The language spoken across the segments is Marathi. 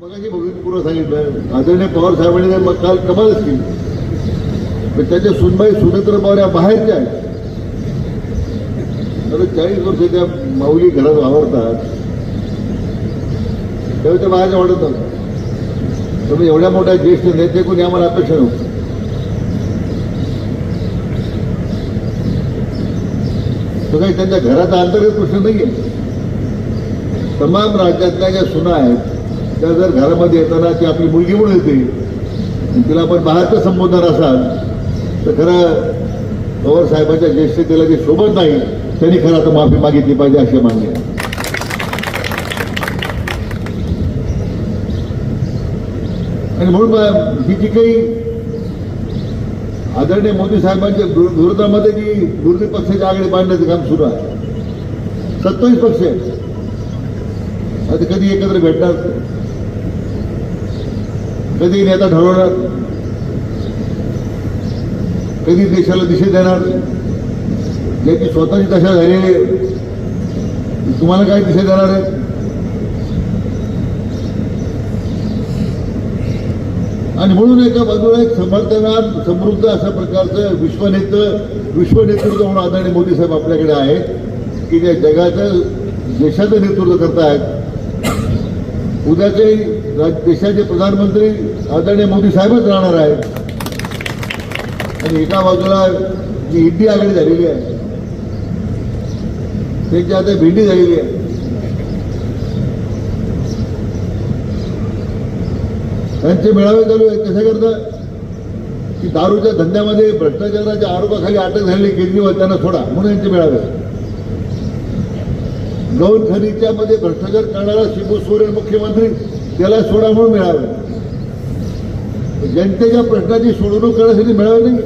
मगाशी पूर्व सांगितलं आदरणीय पवार साहेबांनी मग काल कमालच केली. पण त्याच्या सुनबाई सुनेत्र पवार या बाहेरच्या आहेत. तर चाळीस वर्ष त्या माऊली घरात वावरतात. त्यावेळी त्या बाहेरच्या वाढत नव्हतं तुम्ही एवढ्या मोठ्या ज्येष्ठ नेते कोणी आम्हाला अपेक्षा नव्हती. तो काही त्यांच्या घराचा अंतर्गत प्रश्न नाही आहे तमाम राज्यातल्या ज्या सुना आहेत त्या जर घरामध्ये येताना ती आपली मुलगी म्हणून येते तिला आपण बाहेरचं संबोधणार असाल तर खरं पवार साहेबांच्या ज्येष्ठतेला जे शोभत नाही त्यांनी खरं आता माफी मागितली पाहिजे असे मान्य आहे. आणि म्हणून ही जी काही आदरणीय मोदी साहेबांच्या विरोधामध्ये जी विरोधी पक्षाची आघाडी बांधण्याचं काम सुरू आहे. सत्तावीस पक्ष आहे आता कधी एकत्र भेटणार? कधी नेता ठरवणार कधी देशाला दिशा देणार? ज्याची स्वतःची दशा झालेली आहे तुम्हाला काय दिशा देणार आहे आणि म्हणून एका बाजूला एक समर्थनात समृद्ध अशा प्रकारचं विश्वनेत्र विश्वनेतृत्व म्हणून आदरणीय मोदी साहेब आपल्याकडे आहेत की जे जगाचं देशाचं नेतृत्व करतायत उद्याचे देशाचे प्रधानमंत्री आदरणीय मोदी साहेबच राहणार आहेत. आणि एका बाजूला जी इंडी आघाडी झालेली आहे त्यांची आता भेंडी झालेली आहे. त्यांचे मेळावे चालू आहेत. कशा करता? की दारूच्या धंद्यामध्ये भ्रष्टाचाराच्या आरोपाखाली अटक झालेली केजरीवाल त्यांना सोडा म्हणून यांचे मेळावे आहेत. गौणमध्ये भ्रष्टाचार करणारा शिबू सोरेन मुख्यमंत्री त्याला सोडा म्हणून मिळावे. जनतेच्या प्रश्नाची सोडवणूक करण्यासाठी मिळावं नाही.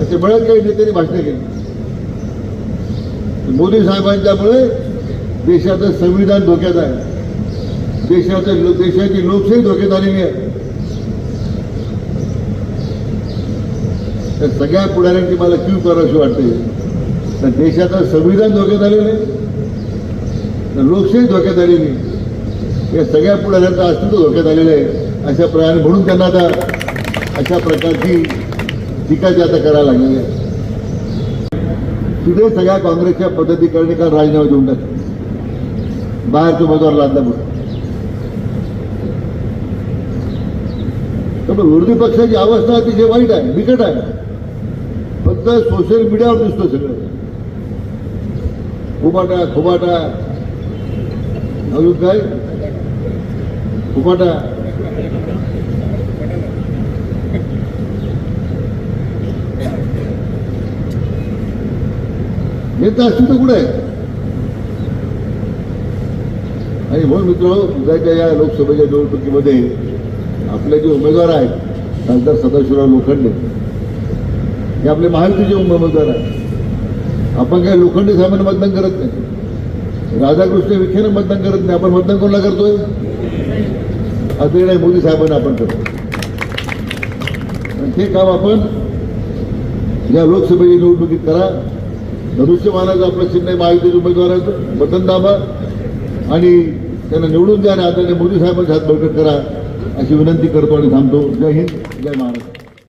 असे मिळत काही नेत्यांनी भाषण केली. मोदी साहेबांच्यामुळे देशाचं संविधान धोक्यात आहे. देशाचं लो- देशाची लोकशाही धोक्यात आलेली आहे. तर सगळ्या पुढाऱ्यांची मला क्यू करावीशी वाटते. तर देशाचं संविधान धोक्यात आलेलं आहे. तर लोकशाही धोक्यात आलेली या सगळ्या पुढाऱ्यांचं अस्तित्व धोक्यात आलेलं आहे अशा प्रकारे म्हणून त्यांना आता अशा प्रकारची टीका जी आता करायला लागलेली आहे. तिथे सगळ्या काँग्रेसच्या पद्धतीकडे काल राजीनामा देऊन टाकले. बाहेरच्या उमेदवार लादल्यामुळे त्यामुळे विरोधी पक्षाची अवस्था अतिशय वाईट आहे बिकट आहे. फक्त सोशल मीडियावर दिसतो सगळं. खुबाटा खुबाटा अजून काय? खुबाटा नेता तर कुठे? आहे आणि म्हणून मित्र उद्याच्या या लोकसभेच्या निवडणुकीमध्ये आपले जे उमेदवार आहेत खासदार सदाशिवराव लोखंडे हे आपले महायुतीचे उमेदवार आहेत. आपण काय लोखंडे साहेबांना मतदान करत नाही? राधाकृष्ण विखेनं मतदान करत नाही? आपण मतदान कोणाला करतोय? आदरणीय मोदी साहेबांना आपण करतो. आणि ते काम आपण या लोकसभेच्या निवडणुकीत करा. धनुष्यमानाचं आपलं चिन्ह महायुतीचे उमेदवाराचं बटन दाबा आणि त्यांना निवडून द्या आणि आदरणीय मोदी साहेबांच्या हात बळकट करा अशी विनंती करतो आणि थांबतो. जय हिंद जय महाराष्ट्र.